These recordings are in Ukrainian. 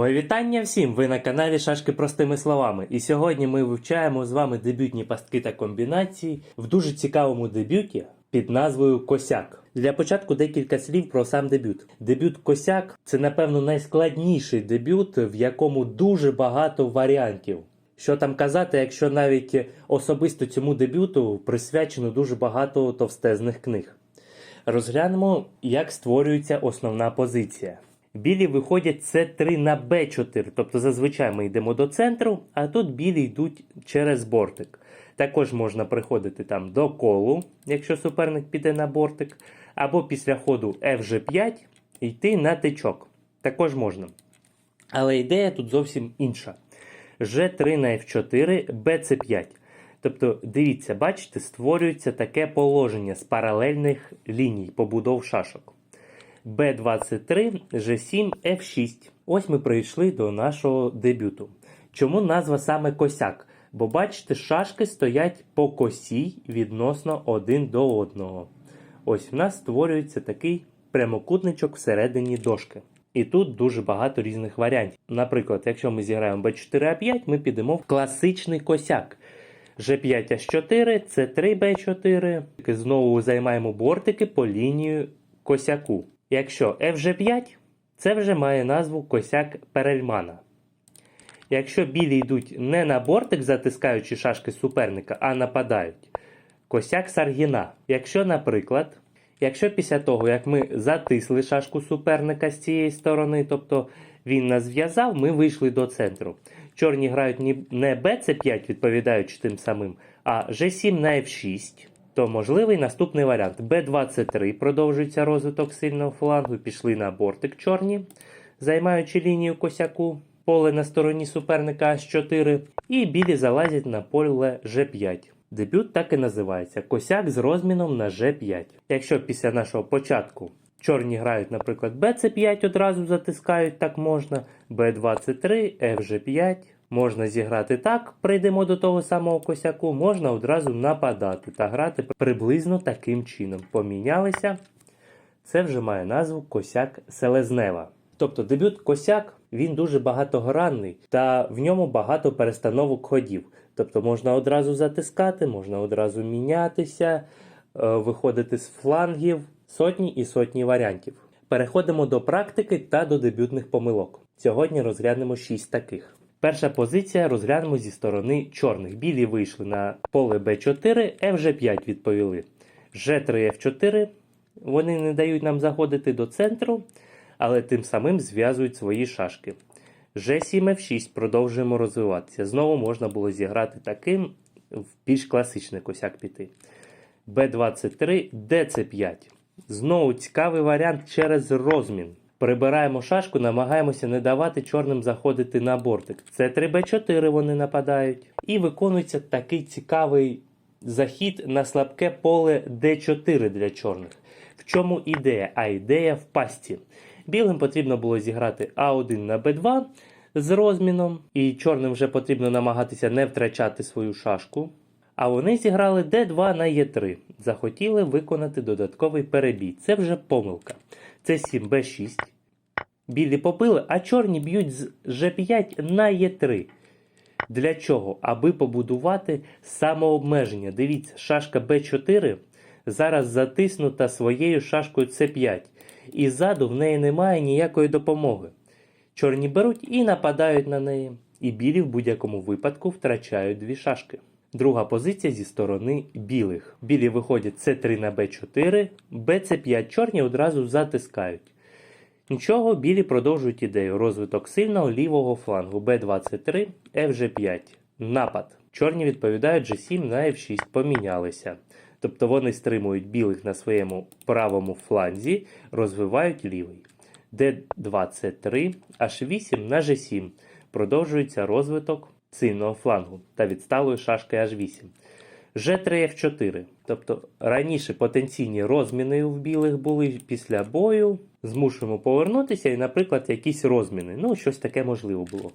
Моє вітання всім! Ви на каналі Шашки простими словами. І сьогодні ми вивчаємо з вами дебютні пастки та комбінації в дуже цікавому дебюті під назвою Косяк. Для початку декілька слів про сам дебют. Дебют Косяк це, напевно, найскладніший дебют, в якому дуже багато варіантів. Що там казати, якщо навіть особисто цьому дебюту присвячено дуже багато товстезних книг. Розглянемо, як створюється основна позиція. Білі виходять С3 на Б4, тобто зазвичай ми йдемо до центру, а тут білі йдуть через бортик. Також можна приходити там до колу, якщо суперник піде на бортик, або після ходу FG5 йти на тичок. Також можна. Але ідея тут зовсім інша. G3 на F4, BC5. Тобто, дивіться, бачите, створюється таке положення з паралельних ліній побудов шашок. B23, G7, F6. Ось ми прийшли до нашого дебюту. Чому назва саме косяк? Бо бачите, шашки стоять по косій відносно один до одного. Ось в нас створюється такий прямокутничок всередині дошки. І тут дуже багато різних варіантів. Наприклад, якщо ми зіграємо B4A5, ми підемо в класичний косяк. G5H4, C3B4. Знову займаємо бортики по лінію косяку. Якщо FG5, це вже має назву косяк Перельмана. Якщо білі йдуть не на бортик, затискаючи шашки суперника, а нападають, косяк Саргіна. Якщо, наприклад, якщо після того, як ми затисли шашку суперника з цієї сторони, тобто він нас зв'язав, ми вийшли до центру. Чорні грають не BC5, відповідаючи тим самим, а G7 на F6 то можливий наступний варіант. Б23 продовжується розвиток сильного флангу, пішли на бортик чорні, займаючи лінію косяку, поле на стороні суперника H4, і білі залазять на поле G5. Дебют так і називається косяк з розміном на G5. Якщо після нашого початку чорні грають, наприклад, BC5 одразу затискають, так можна, B23, FG5. Можна зіграти так, прийдемо до того самого косяку, можна одразу нападати та грати приблизно таким чином. Помінялися. Це вже має назву Косяк Селезнева. Тобто дебют Косяк він дуже багатогранний та в ньому багато перестановок ходів. Тобто можна одразу затискати, можна одразу мінятися, е, виходити з флангів, сотні і сотні варіантів. Переходимо до практики та до дебютних помилок. Сьогодні розглянемо 6 таких. Перша позиція розглянемо зі сторони чорних. Білі вийшли на поле Б4, Фж5 відповіли. Ж3, Ф4. Вони не дають нам заходити до центру, але тим самим зв'язують свої шашки. Ж7, Ф6 продовжуємо розвиватися. Знову можна було зіграти таким в більш класичний косяк піти. Б23, ДЦ5. Знову цікавий варіант через розмін. Прибираємо шашку, намагаємося не давати чорним заходити на бортик. Це 3Б4 вони нападають. І виконується такий цікавий захід на слабке поле Д4 для чорних. В чому ідея? А ідея в пасті. Білим потрібно було зіграти А1 на Б2 з розміном, і чорним вже потрібно намагатися не втрачати свою шашку. А вони зіграли Д2 на Е3. Захотіли виконати додатковий перебій. Це вже помилка. Це 7 Б6. Білі побили, а чорні б'ють з Ж5 на Е3. Для чого? Аби побудувати самообмеження. Дивіться, шашка Б4 зараз затиснута своєю шашкою С5. І ззаду в неї немає ніякої допомоги. Чорні беруть і нападають на неї. І білі в будь-якому випадку втрачають дві шашки. Друга позиція зі сторони білих. Білі виходять С3 на Б4, БЦ5 чорні одразу затискають. Нічого, білі продовжують ідею. Розвиток сильного лівого флангу Б23, FG5. Напад. Чорні відповідають G7 на F6. Помінялися. Тобто вони стримують білих на своєму правому фланзі, розвивають лівий. D2C3, H8 на G7. Продовжується розвиток сильного флангу та відсталої шашки H8. G3F4. Тобто раніше потенційні розміни в білих були після бою. Змушуємо повернутися і, наприклад, якісь розміни. Ну, щось таке можливо було.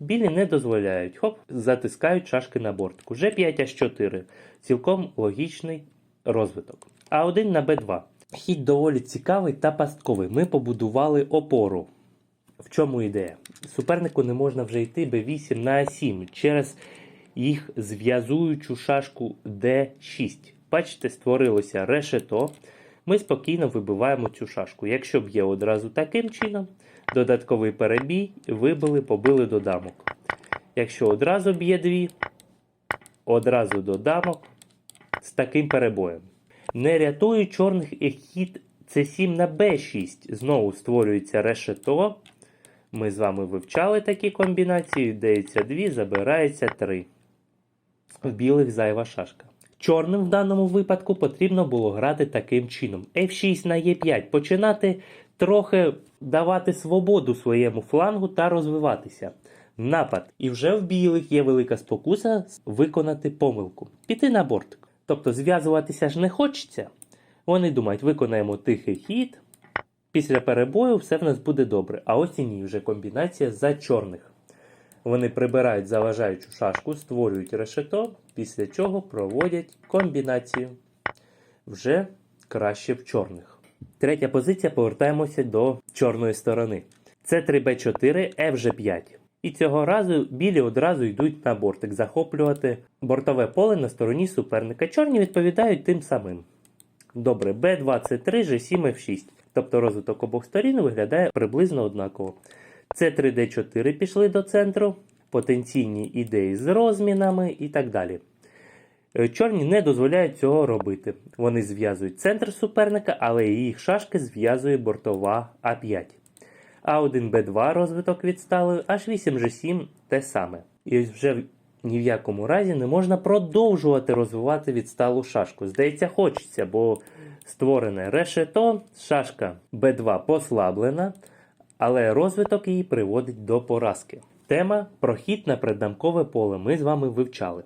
Білі не дозволяють, хоп, затискають шашки на бортку. G5H4. Цілком логічний розвиток. А1 на Б2. Хід доволі цікавий та пастковий. Ми побудували опору. В чому ідея? Супернику не можна вже йти b8 на a7 через їх зв'язуючу шашку d6. Бачите, створилося решето. Ми спокійно вибиваємо цю шашку. Якщо б'є одразу таким чином, додатковий перебій, вибили, побили до дамок. Якщо одразу б'є дві, одразу до дамок з таким перебоєм. Не рятує чорних хід c7 на b6. Знову створюється решето. Ми з вами вивчали такі комбінації. Дається 2, забирається 3. В білих зайва шашка. Чорним в даному випадку потрібно було грати таким чином. F6 на E5. Починати трохи давати свободу своєму флангу та розвиватися. Напад. І вже в білих є велика спокуса виконати помилку. Піти на бортик. Тобто зв'язуватися ж не хочеться. Вони думають, виконаємо тихий хід. Після перебою все в нас буде добре. А ось і ні, вже комбінація за чорних. Вони прибирають заважаючу шашку, створюють решето, після чого проводять комбінацію. Вже краще в чорних. Третя позиція повертаємося до чорної сторони. Це 3Б4, F5. І цього разу білі одразу йдуть на бортик захоплювати бортове поле на стороні суперника. Чорні відповідають тим самим. Добре, Б2, С3, G7, F6. Тобто розвиток обох сторін виглядає приблизно однаково. С3Д4 пішли до центру, потенційні ідеї з розмінами і так далі. Е, Чорні не дозволяють цього робити. Вони зв'язують центр суперника, але їх шашки зв'язує бортова А5. А1 Б2 розвиток відстали, H8 G7 те саме. І ось вже ні в якому разі не можна продовжувати розвивати відсталу шашку. Здається, хочеться, бо створене решето, шашка Б2 послаблена, але розвиток її приводить до поразки. Тема прохід на преддамкове поле ми з вами вивчали.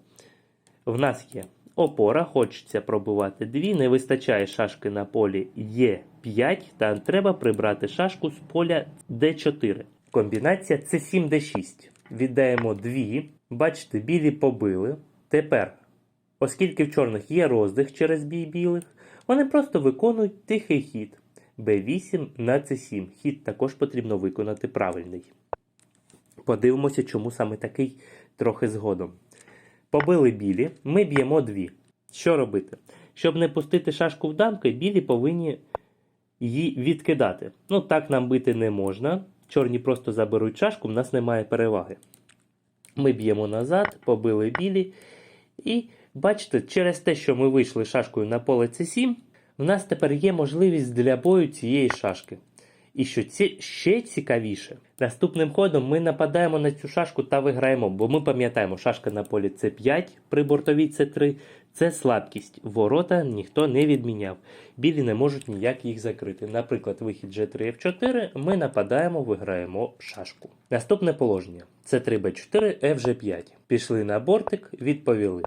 В нас є опора, хочеться пробувати дві, не вистачає шашки на полі Е5, та треба прибрати шашку з поля Д4. Комбінація С7 Д6. Віддаємо дві. Бачите, білі побили. Тепер, оскільки в чорних є роздих через бій білих, вони просто виконують тихий хід. Б8 на С7. Хід також потрібно виконати правильний. Подивимося, чому саме такий трохи згодом. Побили білі, ми б'ємо дві. Що робити? Щоб не пустити шашку в дамки, білі повинні її відкидати. Ну, так нам бити не можна. Чорні просто заберуть шашку, в нас немає переваги. Ми б'ємо назад, побили білі. І бачите, через те, що ми вийшли шашкою на поле С7, в нас тепер є можливість для бою цієї шашки. І що ці ще цікавіше, наступним ходом ми нападаємо на цю шашку та виграємо, бо ми пам'ятаємо, шашка на полі С5 при бортовій С3 це слабкість. Ворота ніхто не відміняв. Білі не можуть ніяк їх закрити. Наприклад, вихід G3 F4, ми нападаємо, виграємо шашку. Наступне положення С3 Б4, FG5. Пішли на бортик, відповіли.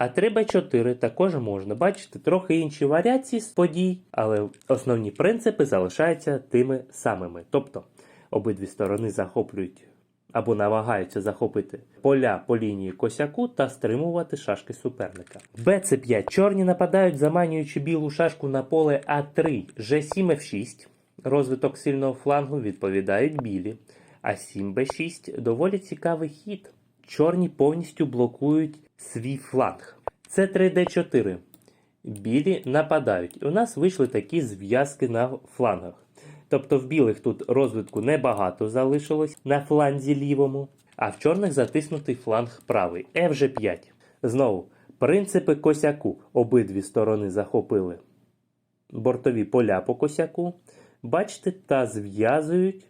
А 3Б4 також можна бачити трохи інші варіації з подій, але основні принципи залишаються тими самими. Тобто обидві сторони захоплюють або намагаються захопити поля по лінії косяку та стримувати шашки суперника. БЦ5 чорні нападають, заманюючи білу шашку на поле А3, Ж7 F6. Розвиток сильного флангу відповідають білі. А 7 Б6 доволі цікавий хід. Чорні повністю блокують свій фланг. Це 3D4. Білі нападають. У нас вийшли такі зв'язки на флангах. Тобто в білих тут розвитку небагато залишилось на фланзі лівому, а в чорних затиснутий фланг правий. FG5. Знову, принципи косяку. Обидві сторони захопили бортові поля по косяку. Бачите, та зв'язують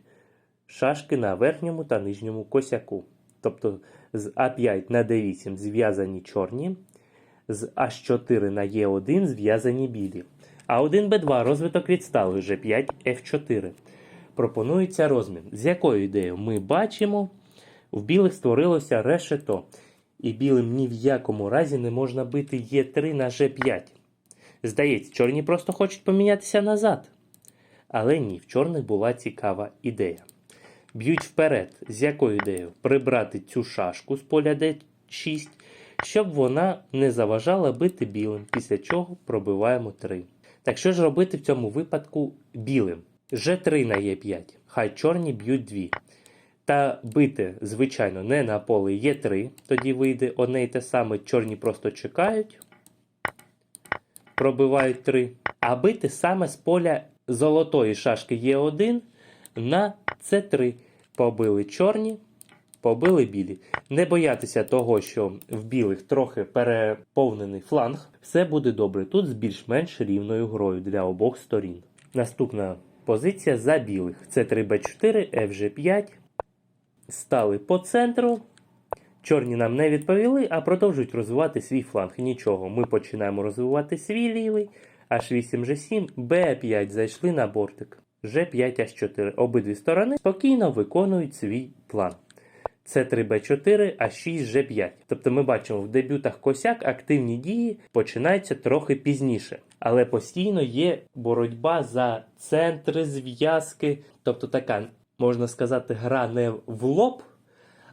шашки на верхньому та нижньому косяку. Тобто з А5 на Д8 зв'язані чорні, з H4 на Е1 зв'язані білі. А1 Б2 розвиток відсталий G5 F4. Пропонується розмін. З якою ідеєю ми бачимо, в білих створилося решето. І білим ні в якому разі не можна бити Е3 на G5. Здається, чорні просто хочуть помінятися назад. Але ні, в чорних була цікава ідея. Б'ють вперед. З якою ідеєю? Прибрати цю шашку з поля D6, щоб вона не заважала бити білим, після чого пробиваємо 3. Так що ж робити в цьому випадку білим? G3 на Е5. Хай чорні б'ють 2. Та бити, звичайно, не на поле Є3, тоді вийде одне і те саме, чорні просто чекають, пробивають 3. А бити саме з поля золотої шашки Є1 на С3. Побили чорні, побили білі. Не боятися того, що в білих трохи переповнений фланг. Все буде добре. Тут з більш-менш рівною грою для обох сторін. Наступна позиція за білих. Це 3Б4, FG5. Стали по центру. Чорні нам не відповіли, а продовжують розвивати свій фланг. Нічого, ми починаємо розвивати свій лівий. H8, G7, B5 зайшли на бортик. G5, H4. Обидві сторони спокійно виконують свій план. С3Б4, А6, Ж5. Тобто ми бачимо в дебютах косяк активні дії починаються трохи пізніше. Але постійно є боротьба за центри, зв'язки. Тобто така, можна сказати, гра не в лоб,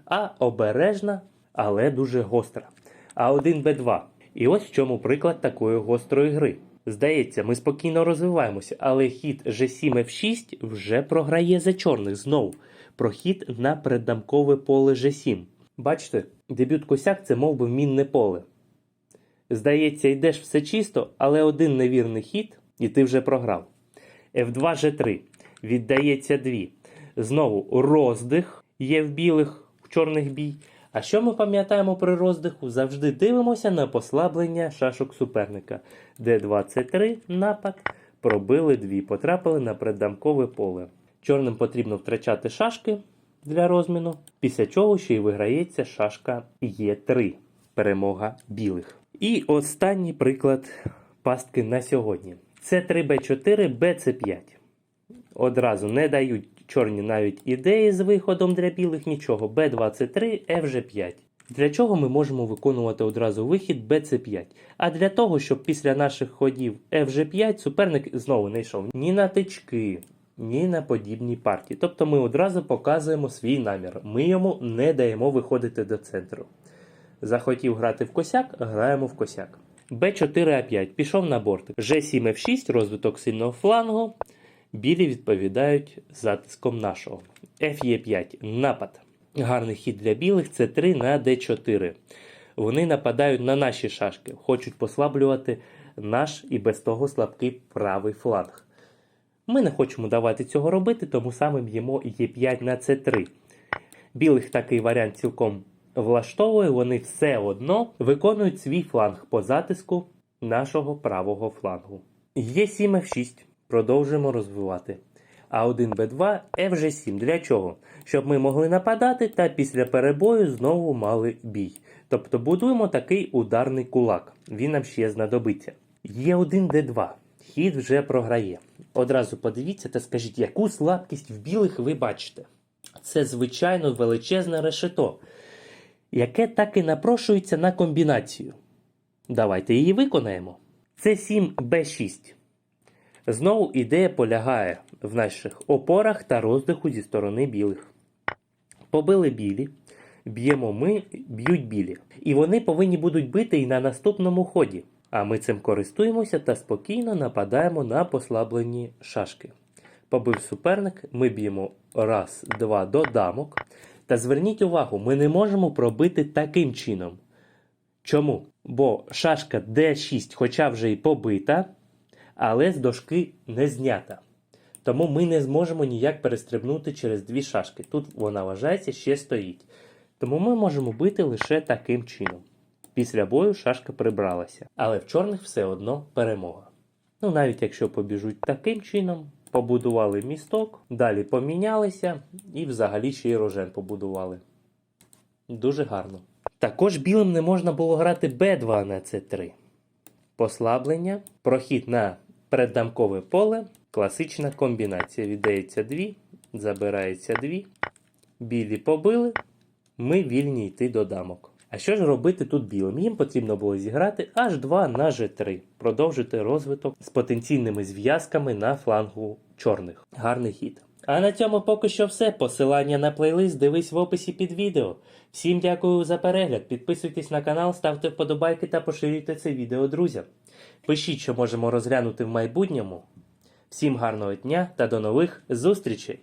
а обережна, але дуже гостра. А1Б2. І ось в чому приклад такої гострої гри. Здається, ми спокійно розвиваємося, але хід G7 F6 вже програє за чорних знову. Прохід на переддамкове поле G7. Бачите, дебют косяк це мов би мінне поле. Здається, йдеш все чисто, але один невірний хід, і ти вже програв. F2 G3. Віддається 2. Знову роздих є в білих, в чорних бій. А що ми пам'ятаємо при роздиху? Завжди дивимося на послаблення шашок суперника. Д23 напад, пробили дві, потрапили на преддамкове поле. Чорним потрібно втрачати шашки для розміну, після чого ще й виграється шашка Е3. Перемога білих. І останній приклад пастки на сьогодні. Це 3Б4, БЦ5. Одразу не дають чорні навіть ідеї з виходом для білих нічого. Б23, FG5. Для чого ми можемо виконувати одразу вихід BC5? А для того, щоб після наших ходів FG5 суперник знову не йшов ні на тички, ні на подібні партії. Тобто ми одразу показуємо свій намір. Ми йому не даємо виходити до центру. Захотів грати в косяк, граємо в косяк. Б4А5 пішов на бортик. Ж7 F6, розвиток сильного флангу. Білі відповідають затиском нашого. Ф'Е5 напад. Гарний хід для білих це 3 на Д4. Вони нападають на наші шашки, хочуть послаблювати наш і без того слабкий правий фланг. Ми не хочемо давати цього робити, тому саме б'ємо Е5 на С3. Білих такий варіант цілком влаштовує, вони все одно виконують свій фланг по затиску нашого правого флангу. Е7 F6. Продовжуємо розвивати. А1Б2 FG7. Для чого? Щоб ми могли нападати та після перебою знову мали бій. Тобто будуємо такий ударний кулак. Він нам ще знадобиться. Є1Д2. Хід вже програє. Одразу подивіться та скажіть, яку слабкість в білих ви бачите. Це, звичайно, величезне решето, яке так і напрошується на комбінацію. Давайте її виконаємо. Це 7 Б6. Знову ідея полягає в наших опорах та роздиху зі сторони білих. Побили білі, б'ємо ми, б'ють білі. І вони повинні будуть бити і на наступному ході. А ми цим користуємося та спокійно нападаємо на послаблені шашки. Побив суперник, ми б'ємо раз, два до дамок. Та зверніть увагу, ми не можемо пробити таким чином. Чому? Бо шашка D6, хоча вже й побита, але з дошки не знята. Тому ми не зможемо ніяк перестрибнути через дві шашки. Тут вона вважається ще стоїть. Тому ми можемо бити лише таким чином. Після бою шашка прибралася, але в чорних все одно перемога. Ну, навіть якщо побіжуть таким чином, побудували місток, далі помінялися і взагалі ще й рожен побудували. Дуже гарно. Також білим не можна було грати Б2 на С3. Послаблення, прохід на переддамкове поле, класична комбінація. Віддається 2, забирається 2. Білі побили, ми вільні йти до дамок. А що ж робити тут білим? Їм потрібно було зіграти H2 на G3, продовжити розвиток з потенційними зв'язками на флангу чорних. Гарний хід. А на цьому поки що все. Посилання на плейлист дивись в описі під відео. Всім дякую за перегляд. Підписуйтесь на канал, ставте вподобайки та поширюйте це відео друзям. Пишіть, що можемо розглянути в майбутньому. Всім гарного дня та до нових зустрічей!